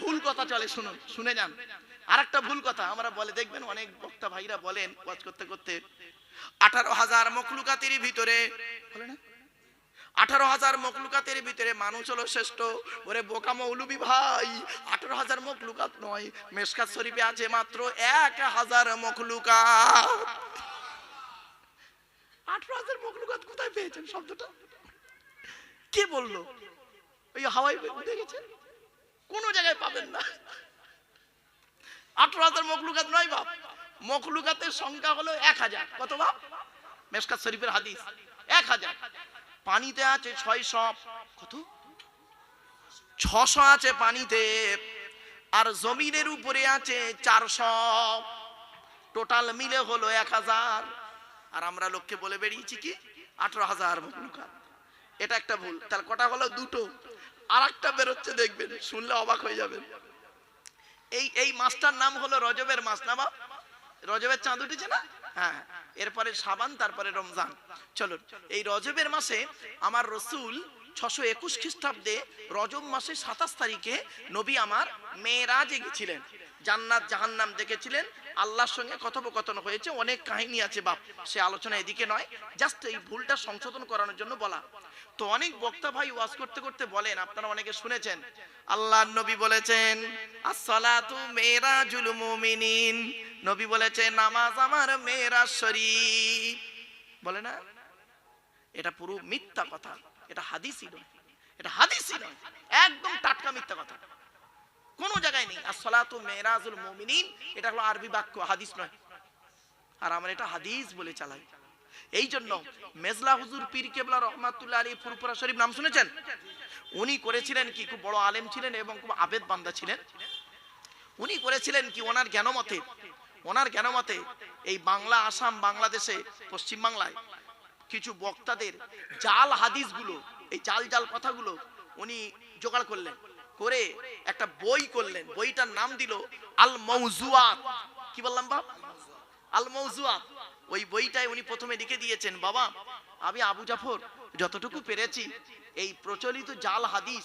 ভুল কথা চলে, শুনুন, শুনে যান। আর একটা ভুল কথা, আমরা বলে, দেখবেন অনেক বক্তা ভাইরা বলেন, ওয়াজ করতে করতে, আঠারো হাজার মখলুকাতের ভিতরে আঠারো হাজার মখলুকাতের ভিতরে মানুষ হলো শ্রেষ্ঠ। ওরে বোকা মৌলবি ভাই, আঠারো হাজার মখলুকাত নয় মেসকাত শরীফে আছে মাত্র এক হাজার মখলুকাত। আঠারো হাজার মখলুকাত কোথায় পেয়েছেন শব্দটা? কে বলল? ওই হাওয়াই গেছে কোন জায়গায় পাবেন না। আঠারো হাজার মখলুকাত নয় বাপ। মখলুকাতের সংখ্যা হলো এক হাজার। কত বাপ? মেসকাত শরীফের হাদিস। এক হাজার। পানিতে আছে ছয়শো। কত? ছশো আছে পানিতে। আর জমিনের উপরে আছে চারশো। টোটাল মিলে হলো এক হাজার। আর আমরা লোককে বলে বেরিয়েছি কি? আঠারো হাজার মখলুকাত এটা একটা ভুল। তাহলে কটা হলো? দুটো। আর একটা বেরোচ্ছে, দেখবেন, শুনলে অবাক হয়ে যাবেন। এই এই মাছটার নাম হলো রজবের মাস না বা রজবের চাঁদ উঠেছে না? হ্যাঁ এরপরে সাবান, তারপরে রমজান। চলুন, এই রজবের মাসে আমার রসুল ছশো একুশ খ্রিস্টাব্দে রজব মাসে সাতাশ তারিখে নবী আমার মেয়েরাজে গেছিলেন। জান্নাত, জাহান্নাম দেখেছিলেন। আল্লাহর সঙ্গে কথোপকথন হয়েছে, অনেক কাহিনী আছে বাপ, সে আলোচনা এদিকে নয়, জাস্ট এই ভুলটা সংশোধন করানোর জন্য বলা। তো অনেক বক্তা ভাই ওয়াজ করতে করতে বলেন, আপনারা অনেকে শুনেছেন আল্লাহ নবী বলেছেন, আসসালাতু মেরাজুল মুমিনিন। নবী বলেছেন, নামাজ আমার মেরাজ শরীফ। বলে না? এটা পুরো মিথ্যা কথা, এটা হাদিসই নয়, এটা হাদিসই নয়, একদম টাটকা মিথ্যা কথা। কোন জায়গায় নেই। আসসালাতু মেরাজুল মুমিনিন, এটা হলো আরবি বাক্য, হাদিস নয়। আর আমরা এটা হাদিস বলে চালাই। এই জন্য মেজলা হুজুর পীর কেবলা রহমাতুল্লাহ আলী ফুরপুরা শরীফ, নাম শুনেছেন? উনি করেছিলেন কি, খুব বড় আলেম ছিলেন এবং খুব আবেদ বান্দা ছিলেন। উনি করেছিলেন কি, ওনার জ্ঞানমতে ওনার জ্ঞানমতে এই বাংলা, আসাম, বাংলাদেশে পশ্চিম বাংলায় কিছু বক্তাদের জাল হাদিসগুলো, এই জাল জাল কথাগুলো উনি জোগাড় করলেন। করে একটা বই করলেন। বইটার নাম দিল আল মৌজুয়াত কি বললাম বাপ? আল মৌজুয়াত ওই বইটায় উনি প্রথমে লিখে দিয়েছেন। বাবা, আমি আবু জাফর যতটুকু পেরেছি, এই প্রচলিত জাল হাদিস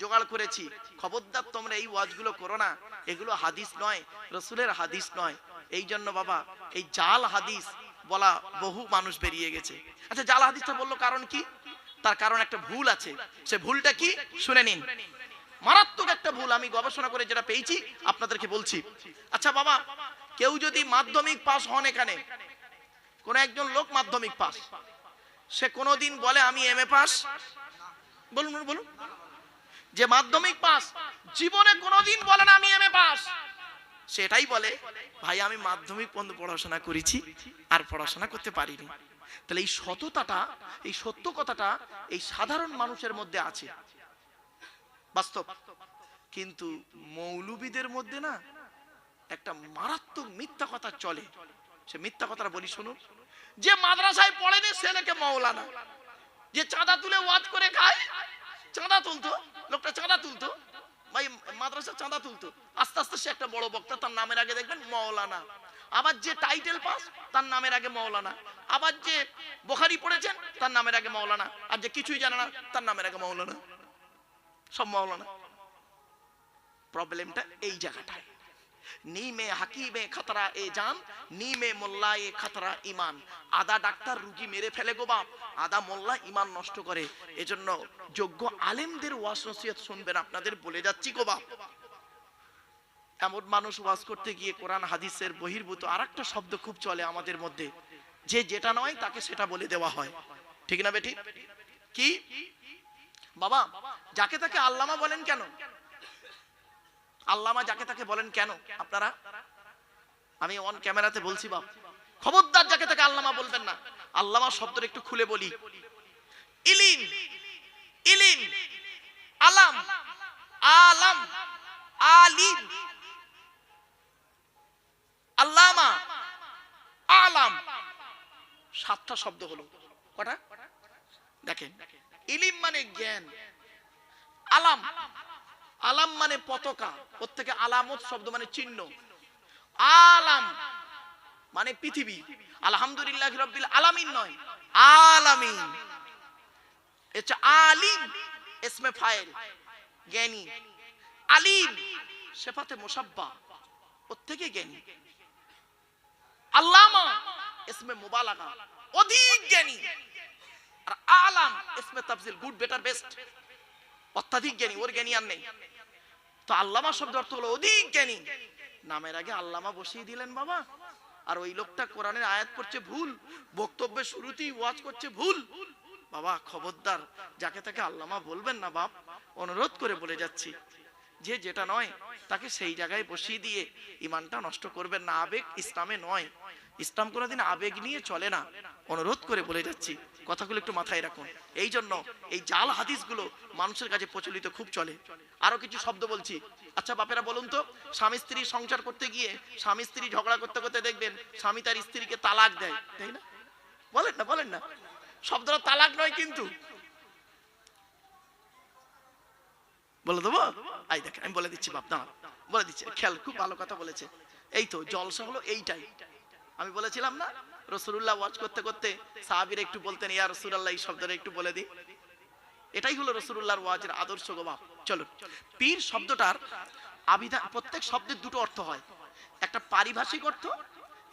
জোগাড় করেছি। খবরদার তোমরা এই ওয়াজগুলো করো না। এগুলো হাদিস নয়, রসুলের হাদিস নয়। এই জন্য বাবা, এই জাল হাদিস বলা বহু মানুষ বেরিয়ে গেছে। আচ্ছা জাল হাদিসটা বলল কারণ কি? তার কারণ একটা ভুল আছে। সে ভুলটা কি? শুনে নিন। মারাত্মক একটা ভুল আমি গবেষণা করে যেটা পেয়েছি আপনাদেরকে বলছি। আচ্ছা বাবা কেউ যদি মাধ্যমিক পাস হন এখানে কোন একজন লোক মাধ্যমিক পাস সে কোনোদিন বলে আমি এম এ পাস বলুন বলুন, যে মাধ্যমিক পাস জীবনে কোনোদিন বলে না আমি এম এ পাস সেটাই বলে ভাই আমি মাধ্যমিক পর্যন্ত পড়াশোনা করেছি আর পড়াশোনা করতে পারিনি। তাহলে এই সততাটা এই সত্য কথাটা এই সাধারণ মানুষের মধ্যে আছে। বাস্তব। কিন্তু মৌলবীদের মধ্যে না একটা মারাত্মক মিথ্যা কথা চলে। সে মিথ্যা কথাটা বলি, শুনুন। যে মাদ্রাসায় পড়েনি নাকি মৌলানা যে চাঁদা তুলে ওয়াজ করে খায়, চাঁদা তুলতো। লোকটা চাঁদা তুলতো। ভাই, মাদ্রাসা চাঁদা তুলতো। আস্তে আস্তে সে একটা বড় বক্তা, তার নামের আগে দেখবেন মৌলানা আবার যে টাইটেল পাস, তার নামের আগে মৌলানা আবার যে বোখারি পড়েছেন, তার নামের আগে মৌলানা আর যে কিছুই জানে না, তার নামের আগে মৌলানা প্রবলেমটা এই জায়গাটায়। নিমে হাকিমে খতরা এ জান, নিমে মোল্লা এ খতরা ইমান। আদা ডাক্তার রুগী মেরে ফেলে গো বাপ। আদা মোল্লা ইমান নষ্ট করে। এজন্য যোগ্য আলেমদের ওয়াজ নসিহত শুনবেন, আপনাদের বলে যাচ্ছি গো বাপ। এমন মানুষ ওয়াজ করতে গিয়ে কোরআন, হাদিসের বহির্ভূত আর একটা শব্দ খুব চলে আমাদের মধ্যে। যে যেটা নয় তাকে সেটা বলে দেওয়া হয়। ঠিক না বেটি? কি? বাবা, যাকে তাকে আল্লামা বলেন কেন? আল্লামা যাকে তাকে বলেন কেন? আপনারা? আমি অন ক্যামেরাতে বলছি বাপ। খবরদার যাকে তাকে আল্লামা বলবেন না। আল্লামা শব্দটা একটু খুলে বলি। ইলিম ইলিম, আলাম আলাম, আলিম, আল্লামা, আলাম। সাতটা শব্দ হলো। কটা? দেখেন, ইলিম মানে জ্ঞান। আলাম। আলাম মানে পতাকা। ওর থেকে আলামত শব্দ মানে চিহ্ন। আলাম মানে পৃথিবী। আলহামদুলিল্লাহ রব্বিল আলামিন নয়, আলামিন। হচ্ছে আলিম এসমে ফাইল জ্ঞানী। আলিম, সেফাতে মোসাব্বা ওর থেকে জ্ঞানী। আল্লামা, ইসমে মুবালাগা, অধিক জ্ঞানী। আর আলাম, ইসমে তাফজিল গুড, বেটার, বেস্ট। অত্যাধিক জ্ঞানী, ওর জ্ঞানী আর নেই। তো আল্লামা শব্দ অর্থ হলো অধিক জ্ঞানী। নামের আগে আল্লামা বসিয়ে দিলেন বাবা। আর ওই লোকটা কোরআনের আয়াত করছে ভুল, বক্তব্যের শুরুতেই ওয়াজ করছে ভুল। বাবা, খবরদার, যাকে তাকে আল্লামা বলবেন না বাপ, অনুরোধ করে বলে যাচ্ছি। যে যেটা নয়, তাকে সেই জায়গায় বসিয়ে দিয়ে ইমানটা নষ্ট করবেন না। আবেগ ইসলামে নয়। ইসলাম কোনোদিন আবেগ নিয়ে চলে না। অনুরোধ করে বলে যাচ্ছি, কথাগুলো একটু মাথায় রাখুন। এই জন্য এই জাল হাদিসগুলো মানুষের কাছে প্রচলিত খুব চলে। আরও কিছু শব্দ বলছি। আচ্ছা বাপেরা, বলুন তো, স্বামী স্ত্রী সংসার করতে গিয়ে স্বামী স্ত্রী ঝগড়া করতে করতে দেখবেন স্বামী তার স্ত্রীকে তালাক দেয়, তাই না? বলেন না বলেন না। শব্দটা তালাক নয় কিন্তু। বলে দেবো? আই দেখেন আমি বলে দিচ্ছি, বাপ, দাঁড়া। বলে দিচ্ছি খেয়াল খুব ভালো কথা বলেছে। এই তো, জলসা হলো এইটাই। আমি বলেছিলাম না রসুল্লাহ ওয়াজ করতে করতে সাহাবির একটু বলতেন, ইয়া রসুল্লাহ এই শব্দটা একটু বলে দিই। এটাই হলো রসুল্লাহর ওয়াজের আদর্শ গো বাপ চলো পীর শব্দটার আবিধান প্রত্যেক শব্দের দুটো অর্থ হয়। একটা পারিভাষিক অর্থ,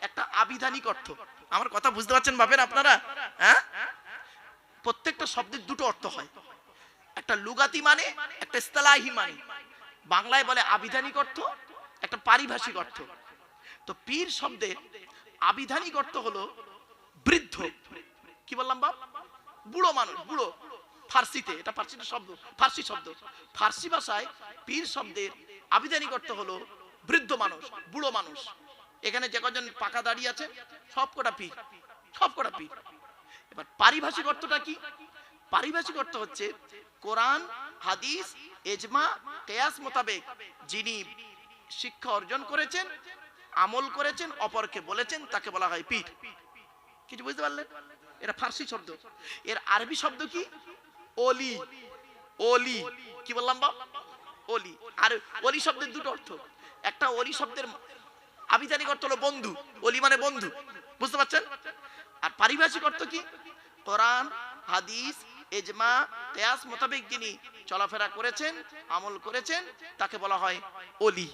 একটা আবিধানিক অর্থ। আমার কথা বুঝতে পারছেন বাপের আপনারা? হ্যাঁ? প্রত্যেকটা শব্দের দুটো অর্থ হয়। একটা লুগাতি মানে একটা ইস্তালাহি মানে। বাংলায় বলে আবিধানিক অর্থ, একটা পারিভাষিক অর্থ। তো পীর শব্দের আবিধানিক অর্থ হলো বৃদ্ধ। কি বললাম বাপ? বুড়ো মানুষ, বুড়ো। ফার্সিতে, এটা ফার্সিতে শব্দ, ফার্সি শব্দ। ফার্সি ভাষায় পীর শব্দের আবিধানিক অর্থ হলো বৃদ্ধ মানুষ, বুড়ো মানুষ। এখানে যে কজন পাকা দাঁড়িয়ে আছে, সব কটা পীর, সব কটা পীর। এবার পারিভাষিক অর্থটা কি? পারিভাষিক অর্থ হচ্ছে কোরআন, হাদিস, এজমা, কেয়াস মোতাবেক যিনি শিক্ষা অর্জন করেছেন আমল করেছেন, অপরকে বলেছেন, তাকে বলা হয় পীর। কিছু বুঝতে পারলেন? এটা ফার্সি শব্দ। এর আরবি শব্দ কি? ওলি। ওলি। কি বললাম বা ওলি। আর ওলি শব্দের দুটো অর্থ। একটা ওলি শব্দের আবিধানিক অর্থ হলো বন্ধু। ওলি মানে বন্ধু। বুঝতে পারছেন? আর পারিভাষিক অর্থ কি? কোরআন, হাদিস এজমা কেয়াস মোতাবেক যিনি চলাফেরা করেছেন, আমল করেছেন, তাকে বলা হয় অলি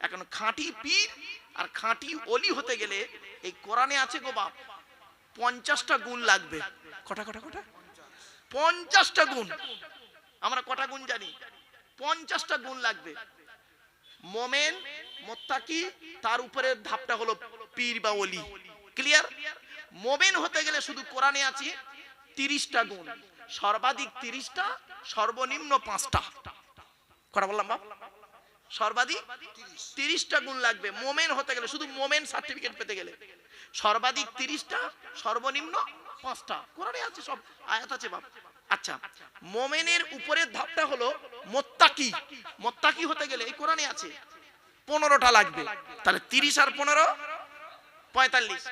এখন খাঁটি পীর আর খাঁটি অলি হতে গেলে এই কোরআনে আছে গো বাপ, পঞ্চাশটা গুণ লাগবে। কটা কটা কটা? পঞ্চাশটা গুণ। আমরা কটা গুণ জানি? পঞ্চাশটা গুণ লাগবে। মোমেন, মোত্তাকি, তার উপরে ধাপটা হলো পীর বা অলি ক্লিয়ার? মোমেন হতে গেলে শুধু কোরআনে আছে তিরিশটা গুণ। সর্বাধিক তিরিশটা, সর্বনিম্ন পাঁচটা। কটা বললাম বাপ? সর্বাধিক তিরিশটা গুণ লাগবে। মোমেন হতে গেলে, শুধু মোমেন সার্টিফিকেট পেতে গেলে। সর্বাধিক তিরিশটা, সর্বনিম্ন পাঁচটা। কোরআনে আছে সব আয়াত আছে বাপ। আচ্ছা মোমেনের উপরের ধাপটা হলো মোত্তাকি। মোত্তাকি হতে গেলে এই কোরআনে আছে, পনেরোটা লাগবে। তাহলে তিরিশ আর পনেরো, পঁয়তাল্লিশ।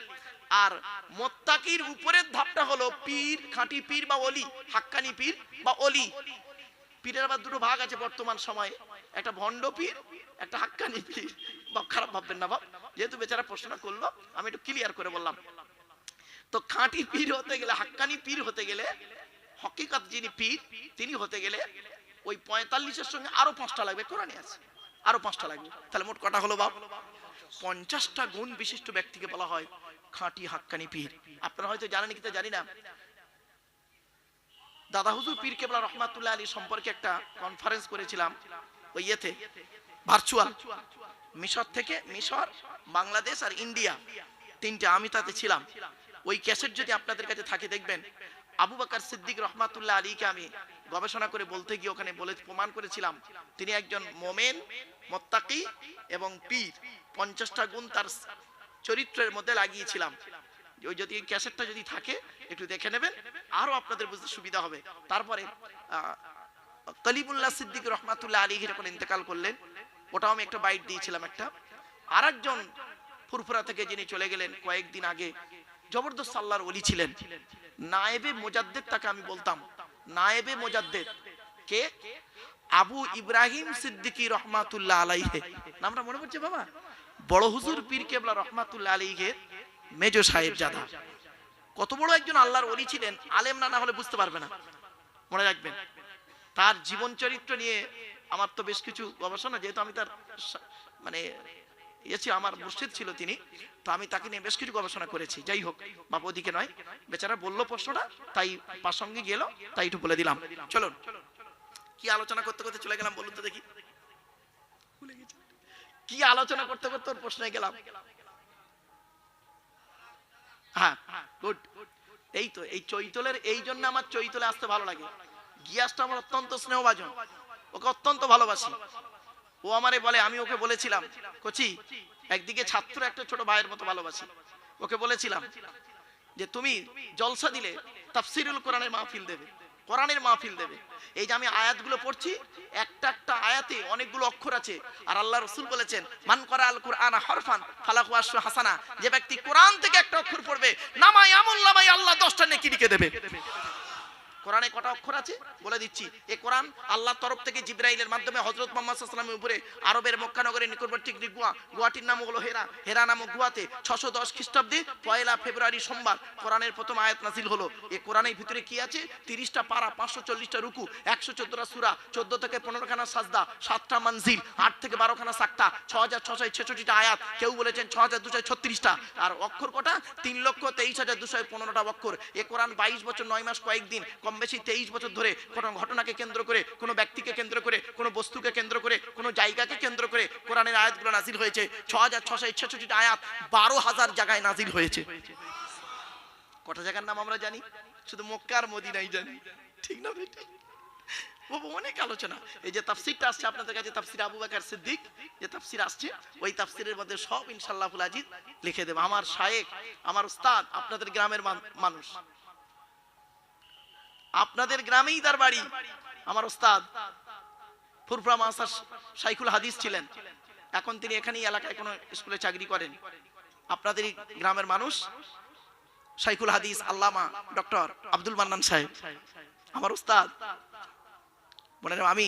আর মোত্তাকির উপরের ধাপটা হলো পীর, খাঁটি পীর বা অলি, হাক্কানি পীর বা অলি। পীরের আবার দুটো ভাগ আছে বর্তমান সময়ে। একটা ভণ্ড পীর, একটা হাক্কানি পীর। বা খারাপ ভাববেন না বাপ, যেহেতু বেচারা প্রশ্নটা করল, আমি একটু ক্লিয়ার করে বললাম। তো খাঁটি পীর হতে গেলে, হাক্কানি পীর হতে গেলে, হকিকত যিনি পীর, তিনি হতে গেলে ওই পঁয়তাল্লিশের সঙ্গে আরও পাঁচটা লাগবে। কোরআনে আছে, আরও পাঁচটা লাগবে। তাহলে মোট কটা হলো বাপ? পঞ্চাশটা গুণ বিশিষ্ট ব্যক্তিকে বলা হয়। খাঁটি হাক্কানি পীর। আপনারা হয়তো জানেন কি তা জানি না। দাদা হুজুর পীর কেবলা রহমাতুল্লাহ আলী সম্পর্কে একটা কনফারেন্স করেছিলাম ওই ইয়েতে ভার্চুয়াল মিশর থেকে মিশর, বাংলাদেশ আর ইন্ডিয়া তিনটে আমি তাতে ছিলাম। ওই ক্যাসেট যদি আপনাদের কাছে থাকে, দেখবেন আবু বাকার সিদ্দিক রহমাতুল্লাহ আলীকে আমি গবেষণা করে বলতে গিয়ে ওখানে বলে প্রমাণ করেছিলাম। তিনি একজন মোমেন, মোত্তাকি এবং পীর। পঞ্চাশটা গুণ তার চরিত্রের মধ্যে লাগিয়েছিলাম। ওই যদি ক্যাসেটটা যদি থাকে, একটু দেখে নেবেন আরও আপনাদের বুঝতে সুবিধা হবে। তারপরে কলিমুল্লাহ সিদ্দিক রহমাতুল্লাহ আলী যখন ইন্তেকাল করলেন, ওটাও আমি একটা বাইট দিয়েছিলাম একটা। আর একজন ফুরফুরা থেকে যিনি চলে গেলেন কয়েকদিন আগে, জবরদস্ত আল্লাহর ওলি ছিলেন। নায়েবে মোজাদ্দেদ তাকে আমি বলতাম। নায়েবে মোজাদ্দেদ। কে? আবু ইব্রাহিম সিদ্দিকী রহমাতুল্লাহ আলাইহে। নামটা মনে পড়ছে বাবা? বড় হুজুর পীর কেবলা রহমাতুল্লাহ আলাইহে মেজ সাহেব জাদা। কত বড় একজন আল্লাহর ওলি ছিলেন, আলেম না না হলে বুঝতে পারবে না। মনে রাখবেন, তার জীবন চরিত্র নিয়ে আমার তো বেশ কিছু গবেষণা, যেহেতু আমি তার মানে ইয়েছি আমার মুর্শিদ ছিল তিনি, তো আমি তাকে নিয়ে বেশ কিছু গবেষণা করেছি। যাই হোক, বাপ ওদিকে নয়, বেচারা বলল প্রশ্নটা, তাই প্রাসঙ্গে গেল, তাই একটু বলে দিলাম। চলুন, কি আলোচনা করতে করতে চলে গেলাম, বলুন তো দেখি। কি আলোচনা করতে করতে ওর প্রশ্নে গেলাম। হ্যাঁ গুড এই তো, এই চৈতলের, এই জন্য আমার চৈতলে আসতে ভালো লাগে। গিয়াসটা আমার অত্যন্ত স্নেহভাজন। ওকে অত্যন্ত ভালোবাসি। ও আমারে বলে, আমি ওকে বলেছিলাম, কচি, একদিকে ছাত্র, একটা ছোট ভাইয়ের মতো ভালোবাসি। ওকে বলেছিলাম যে, তুমি জলসা দিলে তাফসিরুল কোরআনের মাহফিল দেবে। কোরআনের মাহফিল দেবে। এই যে আমি আয়াতগুলো পড়ছি, একটা একটা আয়াতে অনেকগুলো অক্ষর আছে। আর আল্লাহ রসুল বলেছেন, মান করা আল কোরআন হরফান ফালাকু আশু হাসানা। যে ব্যক্তি কোরআন থেকে একটা অক্ষর পড়বে, নামাই আমল নামাই আল্লাহ দশটা নেকি লিখে দেবে। কোরআনে কটা অক্ষর আছে? বলে দিচ্ছি। এ কোরআন আল্লাহর তরফ থেকে জিব্রাইলের মাধ্যমে হজরত মোহাম্মদ সাল্লামের উপরে, আরবের মক্কানগরের নিকটবর্তী একটি গুয়া গুয়াটির নাম হলো হেরা। হেরা নামক গুয়াতে ছশো দশ খ্রিস্টাব্দে পয়লা ফেব্রুয়ারি সোমবার কোরআনের প্রথম আয়াত নাজিল হলো। এ কোরআনের ভিতরে কি আছে? তিরিশটা পারা, পাঁচশো চল্লিশটা রুকু, একশো চোদ্দটা সুরা, চোদ্দ থেকে পনেরো খানা সাজদা, সাতটা মানজিল, আট থেকে বারো খানা সাক্তা ছ হাজার ছশো ছেষট্টিটা আয়াত। কেউ বলেছেন ছ হাজার দুশো ছত্রিশটা। আর অক্ষর কটা? তিন লক্ষ তেইশ হাজার দুশো পনেরোটা অক্ষর। এ কোরআন বাইশ বছর, নয় মাস, কয়েকদিন। কম বেশি তেইশ বছর ধরে কোনো ঘটনাকে কেন্দ্র করে, কোনো ব্যক্তিকে কেন্দ্র করে, কোনো বস্তুকে কেন্দ্র করে, কোনো জায়গাকে কেন্দ্র করে কোরআনের আয়াতগুলো নাজিল হয়েছে। ছ হাজার ছশো ছেষট্টিটা আয়াত বারো হাজার জায়গায় নাজিল হয়েছে। কটা জায়গার নাম আমরা জানি? শুধু মক্কার মদিনাই জানি। ঠিক না অনেক আলোচনা। এই যে তাফসিরটা আসছে আপনাদের কাছে, তাফসির আবু বাকার সিদ্দিক, যে তাফসির আসছে, ওই তাফসিরের মধ্যে সব ইনশাআল্লাহ আজিজ লিখে দেবে। আমার শায়েক আমার উস্তাদ, আপনাদের গ্রামের মানুষ। আপনাদের গ্রামেই তার বাড়ি। আমার ওস্তাদ ফুরফুরা মাসার শাইখুল হাদিস ছিলেন। এখন তিনি এখানেই এলাকায় কোনো স্কুলে চাকরি করেন। আপনাদের গ্রামের মানুষ শাইখুল হাদিস আল্লামা ডক্টর আব্দুল মান্নান সাহেব। আমার উস্তাদ মনে আমি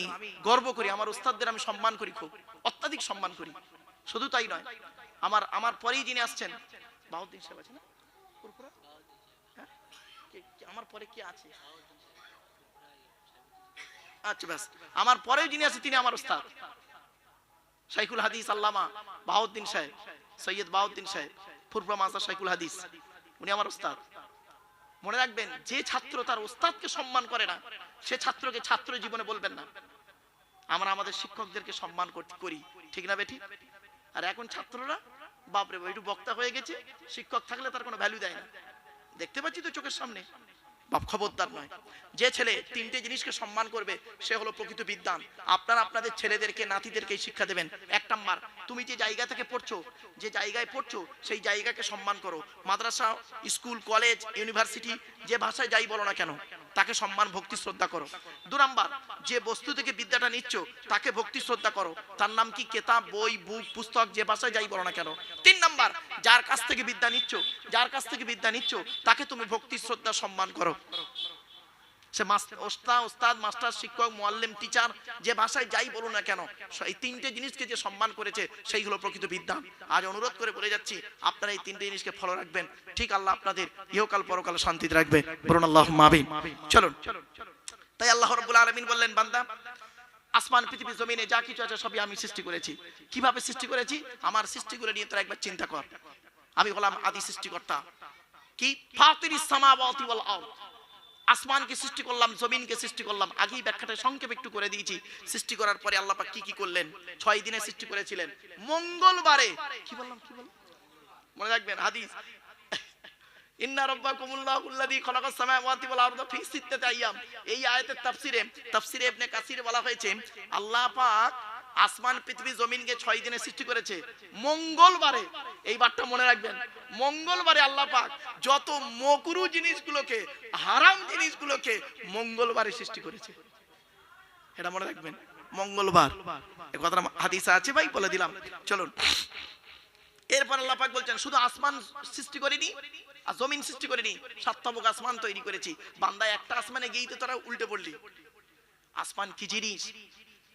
গর্ব করি, আমার উস্তাদদের আমি সম্মান করি খুব, অত্যাধিক সম্মান করি। শুধু তাই নয়, আমার আমার পরেই যিনি আসছেন বাহুদ্দিন সাহেব আছে না? হ্যাঁ? আমার পরে কি আছে? আচ্ছা আমার যিনি আছে, তিনি আমার হাদিস আল্লামা সাহেব, সৈয়দ সাহেব, ফুরফুরা মাসা হাদিস। উনি আমার মনে রাখবেন, যে ছাত্র তার উস্তাদকে সম্মান করে না, সে ছাত্রকে ছাত্র জীবনে বলবেন না। আমরা আমাদের শিক্ষকদেরকে সম্মান করি ঠিক না বেটি? আর এখন ছাত্ররা, বাপরে, একটু বক্তা হয়ে গেছে, শিক্ষক থাকলে তার কোনো ভ্যালু দেয় না। দেখতে পাচ্ছি তো চোখের সামনে। খবরদার নয়। যে ছেলে তিনটে জিনিসকে সম্মান করবে, সে হলো প্রকৃত বিদ্যান আপনারা আপনাদের ছেলেদেরকে, নাতিদেরকে শিক্ষা দেবেন। এক নাম্বার, তুমি যে জায়গা থেকে পড়ছো, যে জায়গায় পড়ছো, সেই জায়গাকে সম্মান করো। মাদ্রাসা, স্কুল, কলেজ, ইউনিভার্সিটি, যে ভাষায় যাই বলো না কেন তাকে সম্মান, ভক্তি, শ্রদ্ধা করো। দু নাম্বার, যে বস্তু থেকে বিদ্যাটা নিচ্ছ, তাকে ভক্তি, শ্রদ্ধা করো। তার নাম কি কেতাব, বই, বুক, পুস্তক, যে ভাষায় যাই বলো না কেন? তিন নাম্বার, যার কাছ থেকে বিদ্যা নিচ্ছ, যার কাছ থেকে বিদ্যা নিচ্ছ, তাকে তুমি ভক্তি, শ্রদ্ধা, সম্মান করো। সে মাস্টার, ওস্তাদ ওস্তাদ, মাস্টার, শিক্ষক, মোয়াল্লেম, টিচার, যে ভাষায় যাই বলুন না কেন এই তিনটে জিনিসকে যে সম্মান করেছে, সেই হলো প্রকৃত বিদ্যা। আজ অনুরোধ করে বলে যাচ্ছি, আপনারা এই তিনটে জিনিসকে ফলো রাখবেন। ঠিক আল্লাহ আপনাদের ইহকাল পরকাল শান্তিতে রাখবে বলুন আল্লাহ মাবিন চলুন। তাই আল্লাহ রব্বুল আলমিন বললেন, বান্দা, আসমান, পৃথিবী, জমিনে যা কিছু আছে সবই আমি সৃষ্টি করেছি। কীভাবে সৃষ্টি করেছি? আমার সৃষ্টিগুলো নিয়ে তোরা একবার চিন্তা কর। আমি হলাম আদি সৃষ্টিকর্তা। কি? ফাতিরিস সামাওয়াতি ওয়াল আরদ। আসমানকে সৃষ্টি করলাম, জমিনকে সৃষ্টি করলাম। আগেই ব্যাখ্যাটা সংক্ষেপে একটু করে দিয়েছি। সৃষ্টি করার পরে আল্লাহ পাক কি কি করলেন? ছয় দিনে সৃষ্টি করেছিলেন। মঙ্গলবারে। কি বললাম কি বললাম? মনে রাখবেন, হাদিস। ইন্না রাব্বাকুমুল্লাহু খালাকাস সামাওয়াতি ওয়াল আরদা ফি সিত্তাতি আইয়াম। এই আয়াতের তাফসিরে তাফসিরে ইবনে কাসির বলা হয়েছে, আল্লাহ পাক আসমান, পৃথিবী, জমিনকে ছয় দিনে সৃষ্টি করেছে। মঙ্গলবারে, এই বারটা মনে রাখবেন, মঙ্গলবারে আল্লাহ পাক যত মকরু জিনিসগুলোকে, হারাম জিনিসগুলোকে মঙ্গলবারে সৃষ্টি করেছে। এটা মনে রাখবেন, মঙ্গলবার। এ কথাটা হাদিসে আছে ভাই, বলে দিলাম। চলুন। এরপর আল্লাহ পাক বলছেন, শুধু আসমান সৃষ্টি করিনি, আর জমিন সৃষ্টি করিনি সাতটাবক আসমান তৈরি করেছি। বান্দা একটা আসমানে গিয়েই তো তারা উল্টে পড়লি। আসমান কি জিনিস?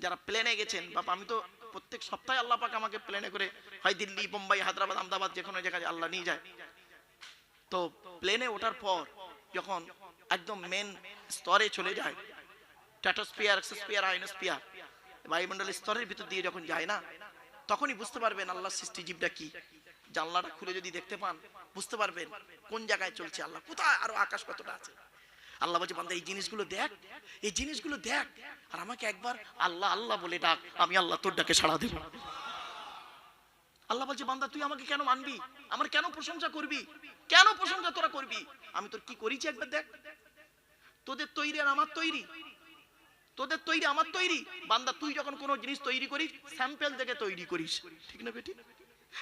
যারা প্লেনে গেছেন বাবা আমি তো প্রত্যেক সপ্তাহে আল্লাহ পাক আমাকে প্লেনে করে হয় দিল্লি বোম্বাই হায়দ্রাবাদ, আহমেদাবাদ যে কোনো জায়গায় আল্লাহ নিয়ে যায়। তো প্লেনে ওঠার পর যখন একদম মেন স্তরে চলে যায় স্ট্যাটোস্পিয়ার এক্সোস্পিয়ার আইনোস্পিয়ার বায়ুমণ্ডলের স্তরের ভিতর দিয়ে যখন যায় না, তখনই বুঝতে পারবেন আল্লাহ সৃষ্টি জীবটা কি। জানলাটা খুলে যদি দেখতে পান, বুঝতে পারবেন কোন জায়গায় চলছে আল্লাহ, কোথায় আরও আকাশ কতটা আছে। আল্লাহ বলছে, বান্দা, এই জিনিসগুলো দেখ, এই জিনিসগুলো দেখ, আর আমাকে একবার আল্লাহ আল্লাহ বলে ডাক, আমি আল্লাহ তোর ডাকে সাড়া দেব। আল্লাহ বলছে, বান্দা, তুই আমাকে কেন মানবি? আমার কেন প্রশংসা করবি? কেন প্রশংসা তোরা করবি? আমি তোর কি করেছি একবার দেখ। তোদের তৈরি আর আমার তৈরি। তোদের তৈরি, আমার তৈরি। বান্দা, তুই যখন কোনো জিনিস তৈরি করিস স্যাম্পেল থেকে তৈরি করিস। ঠিক না বেটি?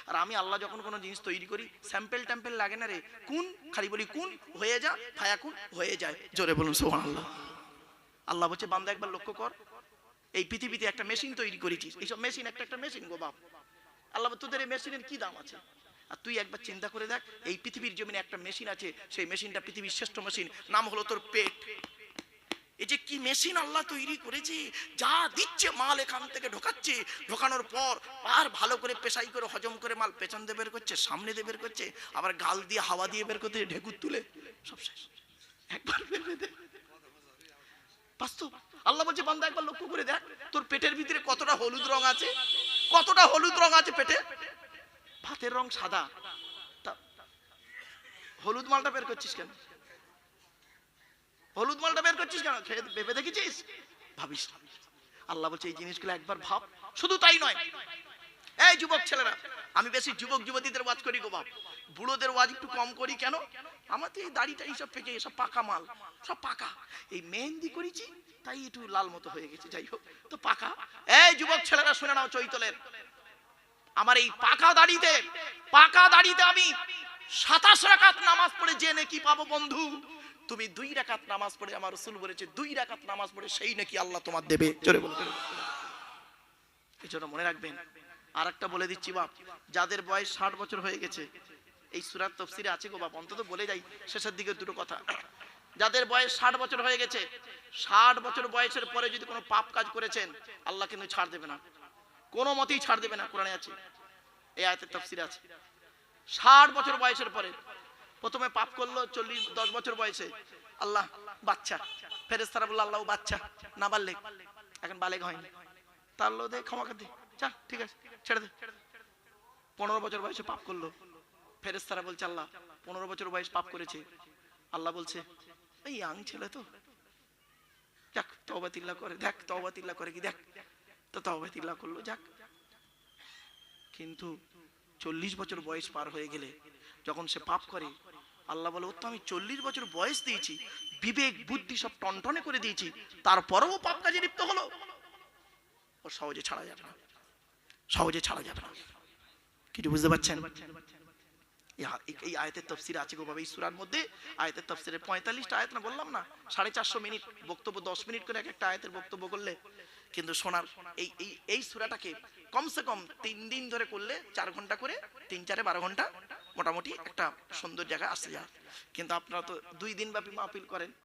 আর আমি আল্লাহ যখন কোনো জিনিস তৈরি করি স্যাম্পেল ট্যাম্পেল লাগে না রে, কোন? খালি বলি কোন? হয়ে যা, ফায়া কোন? হয়ে যায়। জোরে বলুন সোহান আল্লাহ আল্লাহ বলছে, বান্দা, একবার লক্ষ্য কর, এই পৃথিবীতে একটা মেশিন তৈরি করেছিস। এইসব মেশিন একটা একটা মেশিন গো বাপ। আল্লাহ তোদের এই মেশিনের কি দাম আছে? আর তুই একবার চিন্তা করে দেখ, এই পৃথিবীর জমিনে একটা মেশিন আছে, সেই মেশিনটা পৃথিবীর শ্রেষ্ঠ মেশিন নাম হলো তোর পেট। এই যে কি মেশিন আল্লাহ তৈরি করেছে, যা দিচ্ছে মাল এখান থেকে ঢোকাচ্ছে, ঢোকানোর পর আর ভালো করে পেশাই করে, হজম করে মাল পেছন দিয়ে বের করছে, সামনে দিয়ে বের করছে, আবার গাল দিয়ে হাওয়া দিয়ে বের করতে ঢেকুর তুলে, সব শেষ। একবার বাস্তব। আল্লাহ বলছে, বান্দা, একবার লক্ষ্য করে দেখ, তোর পেটের ভিতরে কতটা হলুদ রং আছে, কতটা হলুদ রং আছে পেটে? ভাতের রং সাদা। হলুদ মালটা বের করছিস কেন? হলুদ মালটা বের করছিস কেন? ভেবে দেখেছিস? ভাবিস। আল্লাহ বলছে, এই জিনিসগুলো একবার ভাব। শুধু তাই নয়। এই যুবক ছেলেরা, আমি বেশি যুবক যুবতীদের ওয়াজ করি গো বাপ। বুড়োদের ওয়াজ একটু কম করি কেন? আমার তো এই দাড়িটা সব পেকে সব পাকা মাল, সব পাকা। এই মেহেন্দি করেছি, তাই একটু লাল মতো হয়ে গেছে। যাই হোক, তো পাকা। এই যুবক ছেলেরা, শুনে নাও চৈতলের। আমার এই পাকা দাড়িতে পাকা দাড়িতে আমি সাতাশ রাকাত নামাজ পড়ে জেনে কি পাবো বন্ধু? তুমি দুই রাকাত নামাজ পড়ে আমার রসুল বলেছে, দুই রাকাত নামাজ পড়ে সেই নাকি আল্লাহ তোমার দেবে। জোরে বলতে এই জন্য মনে রাখবেন আর একটা বলে দিচ্ছি বাপ, যাদের বয়স ষাট বছর হয়ে গেছে, এই সুরাত তফসিরে আছে গো বাপ, অন্তত বলে যাই, শেষের দিকে দুটো কথা। যাদের বয়স ষাট বছর হয়ে গেছে, ষাট বছর বয়সের পরে যদি কোনো পাপ কাজ করেছেন, আল্লাহ কিন্তু ছাড় দেবে না। কোনো মতেই ছাড় দেবে না, কোরআনে আছে, এই আয়তের তফসিরে আছে। ষাট বছর বয়সের পরে প্রথমে পাপ করল চল্লিশ, দশ বছর বয়সে। আল্লাহ, বাচ্চা। ফেরেস্তারা বলল, আল্লাহ বাচ্চা, না বাল্যে এখন বালেক হয়নি। তার লো দে, ক্ষমা দে। চা ঠিক আছে, ছেড়ে দে। পনেরো বছর বয়সে পাপ করল। ফেরেস্তারা বলছে, আল্লাহ, পনেরো বছর বয়স পাপ করেছে। আল্লাহ বলছে, এই ইয়াং ছেলে তো। যাক তবা তিল্লা করে, দেখ তবা তিল্লা করে কি, দেখ। তো তবা তিল্লা করল, যাক। কিন্তু চল্লিশ বছর বয়স পার হয়ে গেলে যখন সে পাপ করে, আল্লাহ বলে ও তো আমি চল্লিশ বছর বয়স দিয়েছি, বিবেক, বুদ্ধি সব টনটনে করে দিয়েছি, তারপরেও পাপ কাজে লিপ্ত হলো। ও সহজে ছাড়া যাবে না, সহজে ছাড়া যাবে না। কিছু বুঝতে পারছেন? এই আয়তের তফসির আছে গো বাবা, এই সুরার মধ্যে আয়তের তফসিরের পঁয়তাল্লিশটা আয়াত না, বললাম না, সাড়ে চারশো মিনিট বক্তব্য, দশ মিনিট করে এক একটা আয়াতের বক্তব্য করলে কিন্তু সোনার এই এই এই সুরাটাকে কমসে কম তিন দিন ধরে করলে চার ঘণ্টা করে তিন চারে বারো ঘণ্টা মোটামুটি একটা সুন্দর জায়গায় আসে যায়। কিন্তু আপনারা তো দুই দিন ব্যাপী মাহফিল করেন।